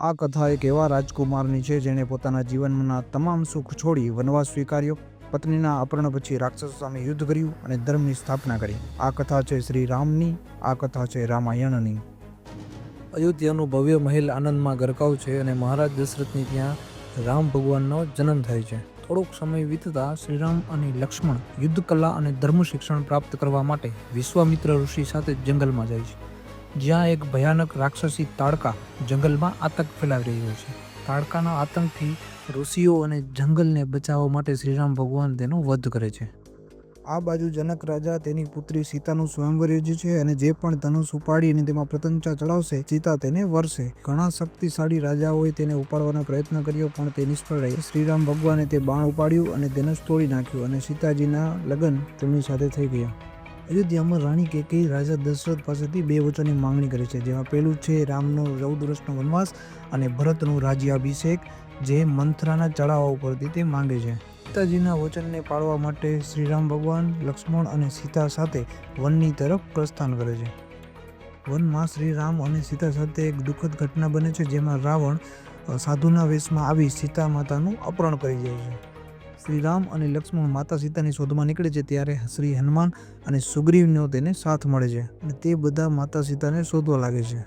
આ કથા એક એવા રાજકુમારની છે જેણે પોતાના જીવનના તમામ સુખ છોડી વનવાસ સ્વીકાર્યો, પત્નીના અપહરણ પછી રાક્ષસો સામે યુદ્ધ કર્યું અને ધર્મની સ્થાપના કરી. આ કથા છે શ્રી રામની, આ કથા છે રામાયણની. અયોધ્યાનું ભવ્ય મહેલ આનંદમાં ગરકાવ છે અને મહારાજ દશરથની ત્યાં રામ ભગવાનનો જન્મ થાય છે. થોડોક સમય વીતતા શ્રીરામ અને લક્ષ્મણ યુદ્ધ કલા અને ધર્મ શિક્ષણ પ્રાપ્ત કરવા માટે વિશ્વામિત્ર ઋષિ સાથે જંગલમાં જાય છે. જ્યાં એક ભયાનક રાક્ષસી તાડકા જંગલમાં આતંક ફેલાવી રહ્યો છે. તાડકાના આતંકથી ઋષિઓ અને જંગલને બચાવવા માટે શ્રીરામ ભગવાન તેનો વધ કરે છે. આ બાજુ જનક રાજા તેની પુત્રી સીતાનું સ્વયંવર યોજ્યું છે અને જે પણ ધનુષ ઉપાડી અને તેમાં પ્રતંચા ચડાવશે, સીતા તેને વરસે. ઘણા શક્તિશાળી રાજાઓએ તેને ઉપાડવાનો પ્રયત્ન કર્યો, પણ તે નિષ્ફળ રહી. શ્રીરામ ભગવાને તે બાણ ઉપાડ્યું અને ધનુષ તોડી નાખ્યું અને સીતાજીના લગ્ન તેમની સાથે થઈ ગયા. અયોધ્યામાં રાણી કેકેયી રાજા દશરથ પાસેથી બે વચનની માંગણી કરી છે, જેમાં પહેલું છે રામનો ચૌદ વર્ષનો વનવાસ અને ભરતનું રાજ્યાભિષેક, જે મંથરાના ચડાવવા ઉપરથી તે માંગે છે. સીતાજીના વચનને પાળવા માટે શ્રીરામ ભગવાન, લક્ષ્મણ અને સીતા સાથે વનની તરફ પ્રસ્થાન કરે છે. વનમાં શ્રી રામ અને સીતા સાથે એક દુઃખદ ઘટના બને છે, જેમાં રાવણ સાધુના વેશમાં આવી સીતા માતાનું અપહરણ કરી જાય છે. શ્રી રામ અને લક્ષ્મણ માતા સીતાની શોધમાં નીકળે છે ત્યારે શ્રી હનુમાન અને સુગ્રીવનો તેને સાથ મળે છે અને તે બધા માતા સીતાને શોધવા લાગે છે.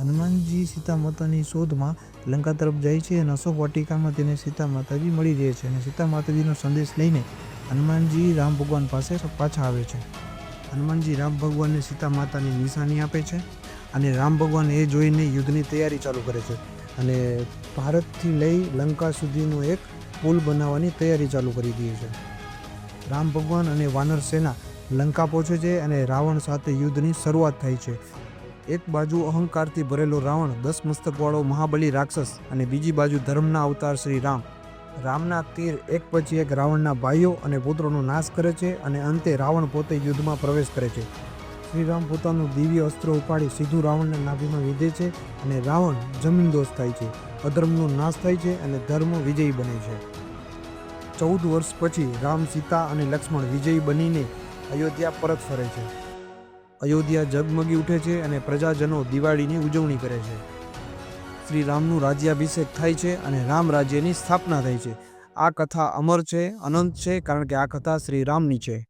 હનુમાનજી સીતા માતાની શોધમાં લંકા તરફ જાય છે અને અશોક વાટિકામાં તેને સીતા માતાજી મળી રહે છે અને સીતા માતાજીનો સંદેશ લઈને હનુમાનજી રામ ભગવાન પાસે પાછા આવે છે. હનુમાનજી રામ ભગવાનને સીતા માતાની નિશાની આપે છે અને રામ ભગવાન એ જોઈને યુદ્ધની તૈયારી ચાલુ કરે છે અને ભારતથી લઈ લંકા સુધીનો એક પુલ બનાવવાની તૈયારી ચાલુ કરી દીધી છે. રામ ભગવાન અને વાનર સેના લંકા પહોંચે છે અને રાવણ સાથે યુદ્ધની શરૂઆત થાય છે. એક બાજુ અહંકારથી ભરેલો રાવણ, દસ મસ્તકવાળો મહાબલી રાક્ષસ અને બીજી બાજુ ધર્મના અવતાર શ્રી રામ. રામના તીર એક પછી એક રાવણના ભાઈઓ અને પુત્રોનો નાશ કરે છે અને અંતે રાવણ પોતે યુદ્ધમાં પ્રવેશ કરે છે. શ્રી રામ પોતાનું દિવ્ય અસ્ત્ર ઉપાડી સીધું રાવણના નાભીમાં વિધે છે અને રાવણ જમીનદોષ થાય છે. અધર્મનો નાશ થાય છે અને ધર્મ વિજયી બને છે. ચૌદ વર્ષ પછી રામ, સીતા અને લક્ષ્મણ વિજયી બનીને અયોધ્યા પરત ફરે છે. અયોધ્યા જગમગી ઉઠે છે અને પ્રજાજનો દિવાળીની ઉજવણી કરે છે. શ્રી રામનું રાજ્યાભિષેક થાય છે અને રામ રાજ્યની સ્થાપના થાય છે. આ કથા અમર છે, અનંત છે કારણ કે આ કથા શ્રી રામની છે.